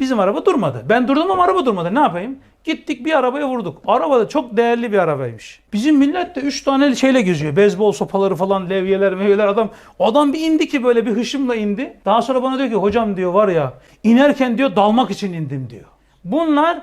Bizim araba durmadı. Ben durdum ama araba durmadı. Ne yapayım? Gittik bir arabaya vurduk. Araba da çok değerli bir arabaymış. Bizim millet de 3 tane şeyle geziyor. Beyzbol sopaları falan, levyeler, meyveler adam. Adam bir indi ki böyle bir hışımla indi. Daha sonra bana diyor ki hocam diyor var ya inerken diyor dalmak için indim diyor. Bunlar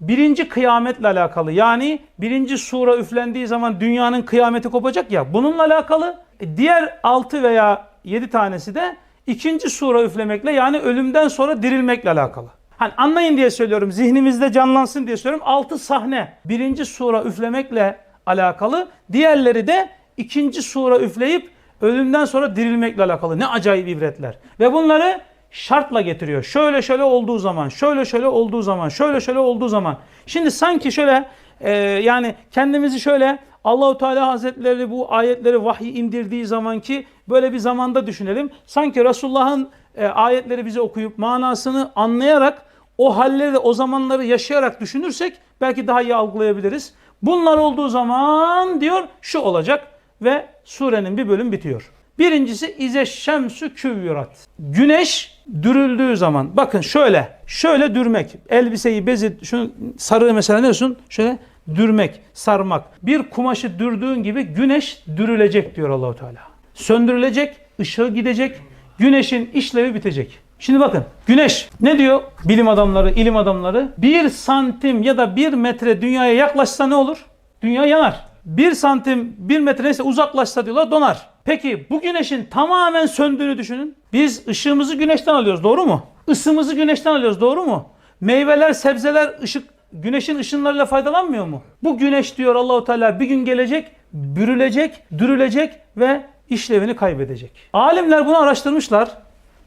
birinci kıyametle alakalı. Yani birinci sura üflendiği zaman dünyanın kıyameti kopacak ya. Bununla alakalı. E, Diğer 6 veya 7 tanesi de ikinci sura üflemekle yani ölümden sonra dirilmekle alakalı. Hani anlayın diye söylüyorum, zihnimizde canlansın diye söylüyorum. 6 sahne birinci sura üflemekle alakalı. Diğerleri de ikinci sura üfleyip ölümden sonra dirilmekle alakalı. Ne acayip ibretler. Ve bunları şartla getiriyor. Şöyle şöyle olduğu zaman, şöyle şöyle olduğu zaman, şöyle şöyle olduğu zaman. Şimdi sanki şöyle e, yani kendimizi şöyle Allahu Teala Hazretleri bu ayetleri vahiy indirdiği zamanki böyle bir zamanda düşünelim. Sanki Resulullah'ın e, ayetleri bize okuyup manasını anlayarak o halleri de o zamanları yaşayarak düşünürsek belki daha iyi algılayabiliriz. Bunlar olduğu zaman diyor şu olacak ve surenin bir bölüm bitiyor. Birincisi İze şemsü küvvirat. Güneş dürüldüğü zaman bakın şöyle şöyle dürmek. Elbiseyi bezi şunu sarığı mesela ne diyorsun? Şöyle dürmek, sarmak. Bir kumaşı dürdüğün gibi güneş dürülecek diyor Allahu Teala. Söndürülecek, ışığı gidecek, güneşin işlevi bitecek. Şimdi bakın güneş ne diyor bilim adamları, ilim adamları? Bir santim ya da bir metre dünyaya yaklaşsa ne olur? Dünya yanar. Bir santim, bir metre neyse uzaklaşsa diyorlar donar. Peki bu güneşin tamamen söndüğünü düşünün. Biz ışığımızı güneşten alıyoruz doğru mu? Isımızı güneşten alıyoruz doğru mu? Meyveler, sebzeler ışık güneşin ışınlarıyla faydalanmıyor mu? Bu güneş diyor Allahu Teala bir gün gelecek, bürülecek, dürülecek ve işlevini kaybedecek. Alimler bunu araştırmışlar.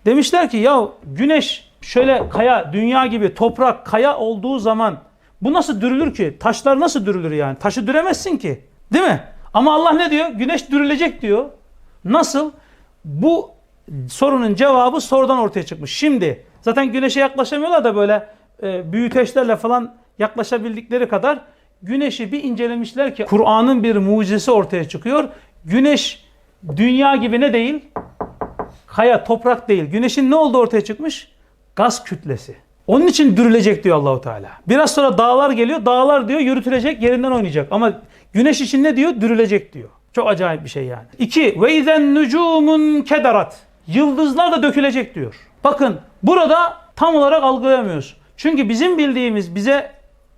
Demişler ki ya güneş şöyle kaya, dünya gibi toprak, kaya olduğu zaman bu nasıl dürülür ki? Taşlar nasıl dürülür yani? Taşı düremezsin ki. Değil mi? Ama Allah ne diyor? Güneş dürülecek diyor. Nasıl? Bu sorunun cevabı sorudan ortaya çıkmış. Şimdi zaten güneşe yaklaşamıyorlar da böyle e, büyüteçlerle falan yaklaşabildikleri kadar güneşi bir incelemişler ki Kur'an'ın bir mucizesi ortaya çıkıyor. Güneş dünya gibi ne değil? Kaya, toprak değil. Güneşin ne oldu ortaya çıkmış? Gaz kütlesi. Onun için dürülecek diyor Allahu Teala. Biraz sonra dağlar geliyor. Dağlar diyor yürütülecek, yerinden oynayacak. Ama güneş için ne diyor? Dürülecek diyor. Çok acayip bir şey yani. İki, ve izen nucumun kederat. Yıldızlar da dökülecek diyor. Bakın burada tam olarak algılayamıyoruz. Çünkü bizim bildiğimiz bize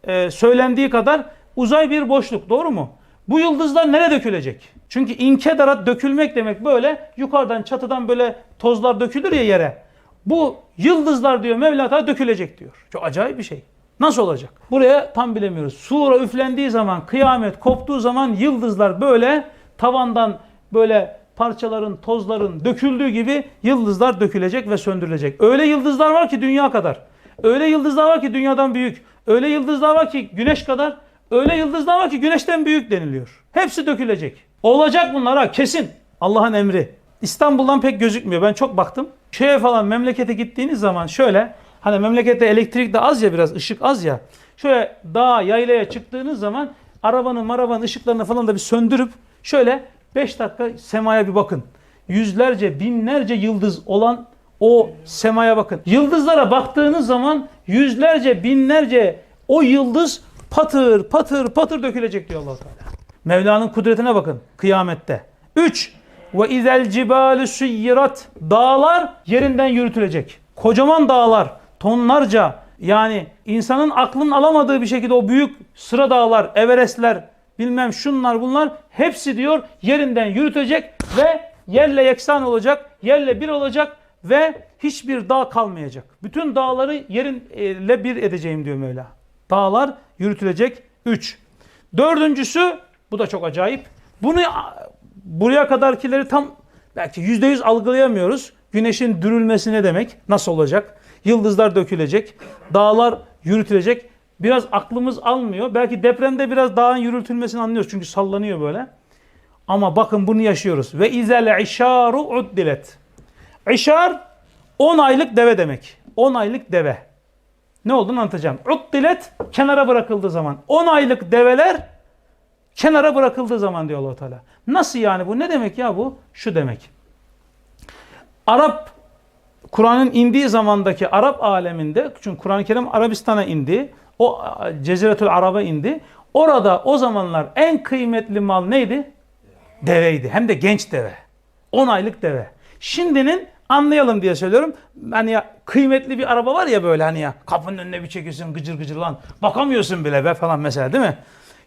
e, söylendiği kadar uzay bir boşluk doğru mu? Bu yıldızlar nereye dökülecek? Çünkü inkedarat dökülmek demek böyle yukarıdan çatıdan böyle tozlar dökülür ya yere. Bu yıldızlar diyor Mevla Teala dökülecek diyor. Çok acayip bir şey. Nasıl olacak? Buraya tam bilemiyoruz. Sura üflendiği zaman, kıyamet koptuğu zaman yıldızlar böyle tavandan böyle parçaların, tozların döküldüğü gibi yıldızlar dökülecek ve söndürülecek. Öyle yıldızlar var ki dünya kadar. Öyle yıldızlar var ki dünyadan büyük. Öyle yıldızlar var ki güneş kadar. Öyle yıldızlar var ki güneşten büyük deniliyor. Hepsi dökülecek. Olacak bunlar ha kesin. Allah'ın emri. İstanbul'dan pek gözükmüyor. Ben çok baktım. Şeye falan memlekete gittiğiniz zaman şöyle hani memlekette elektrik de az ya biraz ışık az ya. Şöyle dağ yaylaya çıktığınız zaman arabanın marabanın ışıklarını falan da bir söndürüp şöyle 5 dakika semaya bir bakın. Yüzlerce binlerce yıldız olan o semaya bakın. Yıldızlara baktığınız zaman yüzlerce binlerce o yıldız patır patır patır dökülecek diyor allah Teala. Mevla'nın kudretine bakın kıyamette. 3. Ve izel cibalü suyyirat. Dağlar yerinden yürütülecek. Kocaman dağlar, tonlarca yani insanın aklının alamadığı bir şekilde o büyük sıra dağlar, Everestler, bilmem şunlar bunlar hepsi diyor yerinden yürütecek ve yerle yeksan olacak, yerle bir olacak ve hiçbir dağ kalmayacak. Bütün dağları yerinle bir edeceğim diyor Mevla. Dağlar yürütülecek. 3. Dördüncüsü bu da çok acayip. Bunu buraya kadarkileri tam belki yüzde yüz algılayamıyoruz. Güneşin dürülmesi ne demek? Nasıl olacak? Yıldızlar dökülecek. Dağlar yürütülecek. Biraz aklımız almıyor. Belki depremde biraz dağın yürütülmesini anlıyoruz. Çünkü sallanıyor böyle. Ama bakın bunu yaşıyoruz. Ve izel işaru uddilet. İşar 10 aylık deve demek. 10 aylık deve. Ne olduğunu anlatacağım. Uddilet kenara bırakıldığı zaman. 10 aylık develer kenara bırakıldığı zaman diyor allah Teala. Nasıl yani bu? Ne demek ya bu? Şu demek. Arap Kur'an'ın indiği zamandaki Arap aleminde, çünkü Kur'an-ı Kerim Arabistan'a indi, o Ceziretül Arab'a indi. Orada o zamanlar en kıymetli mal neydi? Deveydi. Hem de genç deve. 10 aylık deve. Şimdinin anlayalım diye söylüyorum. Hani ya kıymetli bir araba var ya böyle hani ya kapının önüne bir çekiyorsun gıcır gıcır lan. Bakamıyorsun bile be falan mesela değil mi?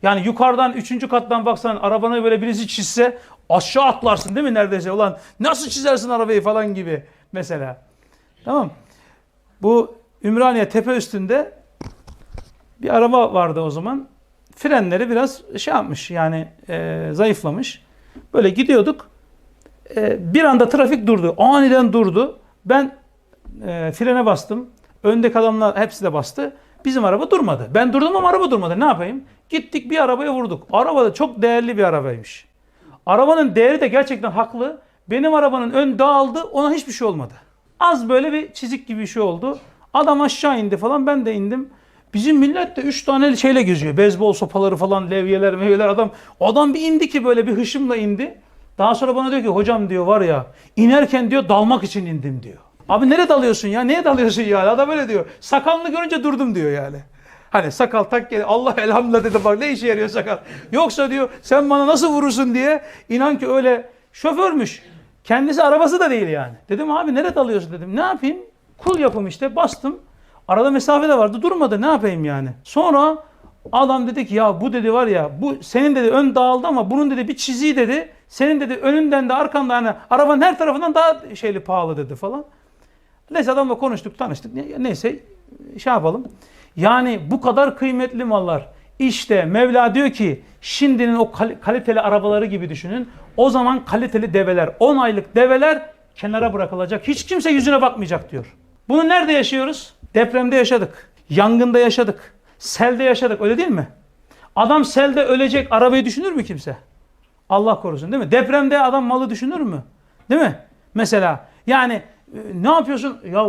Yani yukarıdan üçüncü kattan baksan arabanı böyle birisi çizse aşağı atlarsın değil mi neredeyse? Ulan nasıl çizersin arabayı falan gibi mesela. Tamam. Bu Ümraniye tepe üstünde bir araba vardı o zaman. Frenleri biraz şey yapmış yani e, zayıflamış. Böyle gidiyorduk. E, bir anda trafik durdu. Aniden durdu. Ben e, frene bastım. Öndeki adamlar hepsi de bastı. Bizim araba durmadı. Ben durdum ama araba durmadı. Ne yapayım? Gittik bir arabaya vurduk. Araba da çok değerli bir arabaymış. Arabanın değeri de gerçekten haklı. Benim arabanın ön dağıldı. Ona hiçbir şey olmadı. Az böyle bir çizik gibi bir şey oldu. Adam aşağı indi falan. Ben de indim. Bizim millet de 3 tane şeyle geziyor. Beyzbol sopaları falan, levyeler, meyveler. Adam adam bir indi ki böyle bir hışımla indi. Daha sonra bana diyor ki hocam diyor var ya inerken diyor dalmak için indim diyor. Abi nereye dalıyorsun ya? Neye dalıyorsun yani? Adam öyle diyor. Sakalını görünce durdum diyor yani. Hani sakal tak gel Allah elhamdülillah dedi bak ne işe yarıyor sakal. Yoksa diyor sen bana nasıl vurursun diye inan ki öyle şoförmüş. Kendisi arabası da değil yani. Dedim abi nereye dalıyorsun dedim. Ne yapayım? Kul yapım işte bastım. Arada mesafe de vardı durmadı ne yapayım yani. Sonra adam dedi ki ya bu dedi var ya bu senin dedi ön dağıldı ama bunun dedi bir çiziği dedi. Senin dedi önünden de arkandan hani arabanın her tarafından daha şeyli pahalı dedi falan. Neyse adamla konuştuk tanıştık. Ne- Neyse şey yapalım. Yani bu kadar kıymetli mallar. İşte Mevla diyor ki şimdinin o kal- kaliteli arabaları gibi düşünün. O zaman kaliteli develer, 10 aylık develer kenara bırakılacak. Hiç kimse yüzüne bakmayacak diyor. Bunu nerede yaşıyoruz? Depremde yaşadık. Yangında yaşadık. Selde yaşadık öyle değil mi? Adam selde ölecek arabayı düşünür mü kimse? Allah korusun değil mi? Depremde adam malı düşünür mü? Değil mi? Mesela yani e, ne yapıyorsun? Ya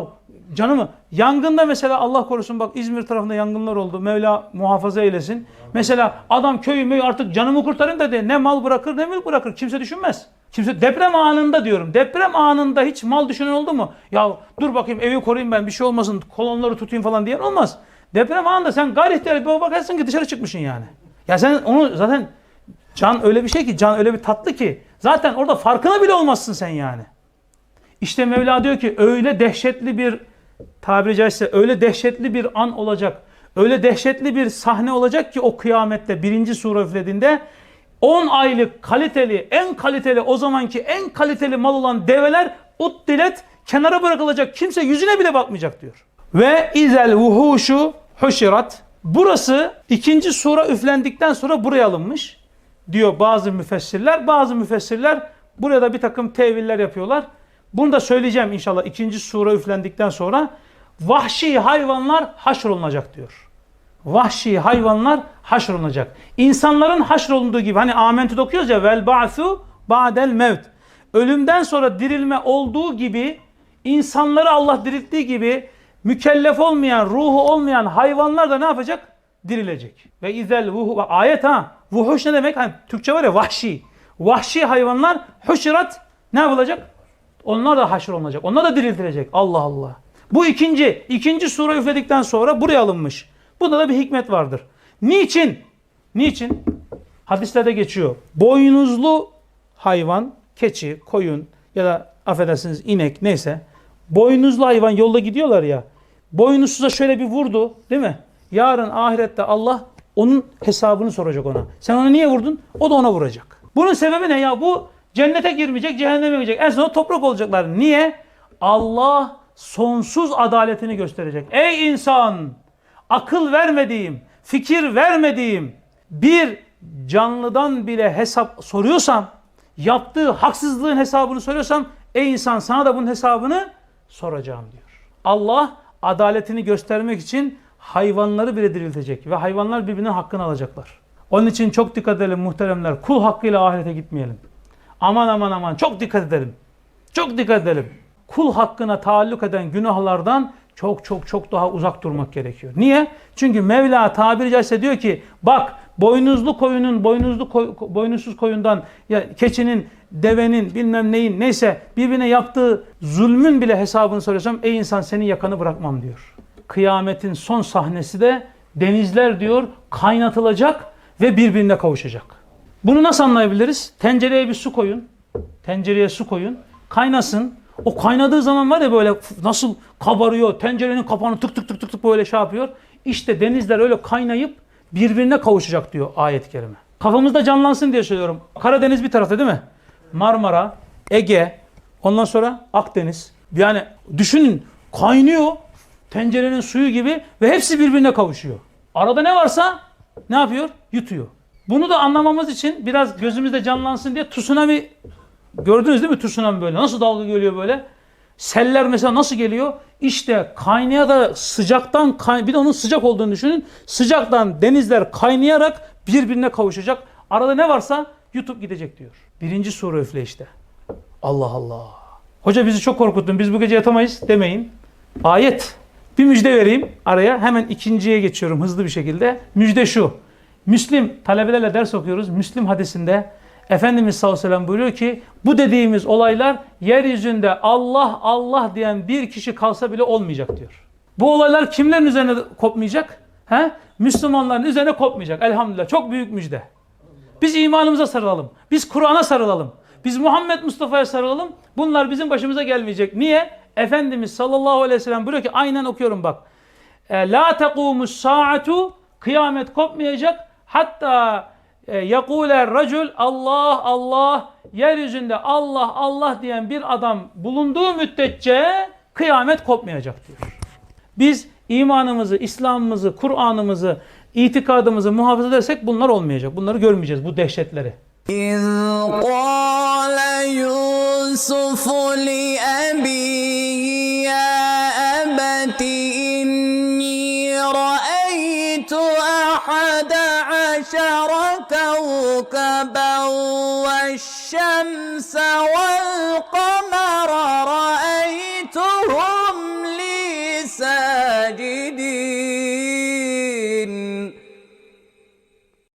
canımı yangında mesela Allah korusun bak İzmir tarafında yangınlar oldu. Mevla muhafaza eylesin. Mesela adam köyü möyü artık canımı kurtarın dedi. Ne mal bırakır ne mülk bırakır. Kimse düşünmez. Kimse deprem anında diyorum. Deprem anında hiç mal düşünen oldu mu? Ya dur bakayım evi koruyayım ben bir şey olmasın kolonları tutayım falan diyen olmaz. Deprem anında sen gayri ihtiyar bir bakarsın ki dışarı çıkmışsın yani. Ya sen onu zaten Can öyle bir şey ki, can öyle bir tatlı ki. Zaten orada farkına bile olmazsın sen yani. İşte Mevla diyor ki öyle dehşetli bir tabiri caizse öyle dehşetli bir an olacak. Öyle dehşetli bir sahne olacak ki o kıyamette birinci sure üflediğinde 10 aylık kaliteli, en kaliteli o zamanki en kaliteli mal olan develer uttilet kenara bırakılacak. Kimse yüzüne bile bakmayacak diyor. Ve izel vuhuşu huşirat. Burası ikinci sure üflendikten sonra buraya alınmış diyor bazı müfessirler. Bazı müfessirler buraya da bir takım teviller yapıyorlar. Bunu da söyleyeceğim inşallah ikinci sure üflendikten sonra. Vahşi hayvanlar haşrolunacak diyor. Vahşi hayvanlar haşrolunacak. İnsanların haşrolunduğu gibi hani Amentü'de okuyoruz ya vel ba'su ba'del mevt. Ölümden sonra dirilme olduğu gibi insanları Allah dirilttiği gibi mükellef olmayan, ruhu olmayan hayvanlar da ne yapacak? Dirilecek. Ve izel vuhu ayet ha. Vuhuş ne demek? Hani Türkçe var ya vahşi. Vahşi hayvanlar huşirat ne yapılacak? Onlar da haşr olunacak. Onlar da diriltilecek. Allah Allah. Bu ikinci, ikinci sure üfledikten sonra buraya alınmış. Bunda da bir hikmet vardır. Niçin? Niçin? Hadislerde geçiyor. Boynuzlu hayvan, keçi, koyun ya da affedersiniz inek neyse. Boynuzlu hayvan yolda gidiyorlar ya. Boynuzsuza şöyle bir vurdu değil mi? Yarın ahirette Allah onun hesabını soracak ona. Sen ona niye vurdun? O da ona vuracak. Bunun sebebi ne ya? Bu cennete girmeyecek, cehenneme girecek. En sonunda toprak olacaklar. Niye? Allah sonsuz adaletini gösterecek. Ey insan! Akıl vermediğim, fikir vermediğim bir canlıdan bile hesap soruyorsam, yaptığı haksızlığın hesabını soruyorsam, ey insan sana da bunun hesabını soracağım diyor. Allah adaletini göstermek için hayvanları bile diriltecek ve hayvanlar birbirinin hakkını alacaklar. Onun için çok dikkat edelim muhteremler. Kul hakkıyla ahirete gitmeyelim. Aman aman aman çok dikkat edelim. Çok dikkat edelim. Kul hakkına taalluk eden günahlardan çok çok çok daha uzak durmak gerekiyor. Niye? Çünkü Mevla tabiri caizse diyor ki bak boynuzlu koyunun boynuzlu koy- boynuzsuz koyundan ya keçinin devenin bilmem neyin neyse birbirine yaptığı zulmün bile hesabını soruyorsam ey insan senin yakanı bırakmam diyor. Kıyametin son sahnesi de denizler diyor kaynatılacak ve birbirine kavuşacak. Bunu nasıl anlayabiliriz? Tencereye bir su koyun. Tencereye su koyun. Kaynasın. O kaynadığı zaman var ya böyle nasıl kabarıyor. Tencerenin kapağını tık tık tık tık tık böyle şey yapıyor. İşte denizler öyle kaynayıp birbirine kavuşacak diyor ayet-i kerime. Kafamızda canlansın diye söylüyorum. Karadeniz bir tarafta değil mi? Marmara, Ege, ondan sonra Akdeniz. Yani düşünün kaynıyor tencerenin suyu gibi ve hepsi birbirine kavuşuyor. Arada ne varsa ne yapıyor? Yutuyor. Bunu da anlamamız için biraz gözümüzde canlansın diye tsunami gördünüz değil mi tsunami böyle? Nasıl dalga geliyor böyle? Seller mesela nasıl geliyor? İşte kaynaya da sıcaktan bir de onun sıcak olduğunu düşünün. Sıcaktan denizler kaynayarak birbirine kavuşacak. Arada ne varsa yutup gidecek diyor. Birinci sure üfle işte. Allah Allah. Hoca bizi çok korkuttun. Biz bu gece yatamayız demeyin. Ayet. Bir müjde vereyim araya. Hemen ikinciye geçiyorum hızlı bir şekilde. Müjde şu. Müslim talebelerle ders okuyoruz. Müslim hadisinde Efendimiz sallallahu aleyhi ve sellem buyuruyor ki bu dediğimiz olaylar yeryüzünde Allah Allah diyen bir kişi kalsa bile olmayacak diyor. Bu olaylar kimlerin üzerine kopmayacak? He? Müslümanların üzerine kopmayacak. Elhamdülillah. Çok büyük müjde. Biz imanımıza sarılalım. Biz Kur'an'a sarılalım. Biz Muhammed Mustafa'ya sarılalım. Bunlar bizim başımıza gelmeyecek. Niye? Efendimiz sallallahu aleyhi ve sellem buyuruyor ki aynen okuyorum bak. E, La tequmus saatu kıyamet kopmayacak. Hatta e, yekule racul Allah Allah yeryüzünde Allah Allah diyen bir adam bulunduğu müddetçe kıyamet kopmayacak diyor. Biz imanımızı, İslam'ımızı, Kur'an'ımızı, itikadımızı muhafaza edersek bunlar olmayacak. Bunları görmeyeceğiz bu dehşetleri. إذ قال يوسف لأبيه يا أبت إني رأيت أحد عشر كوكبا والشمس والقمر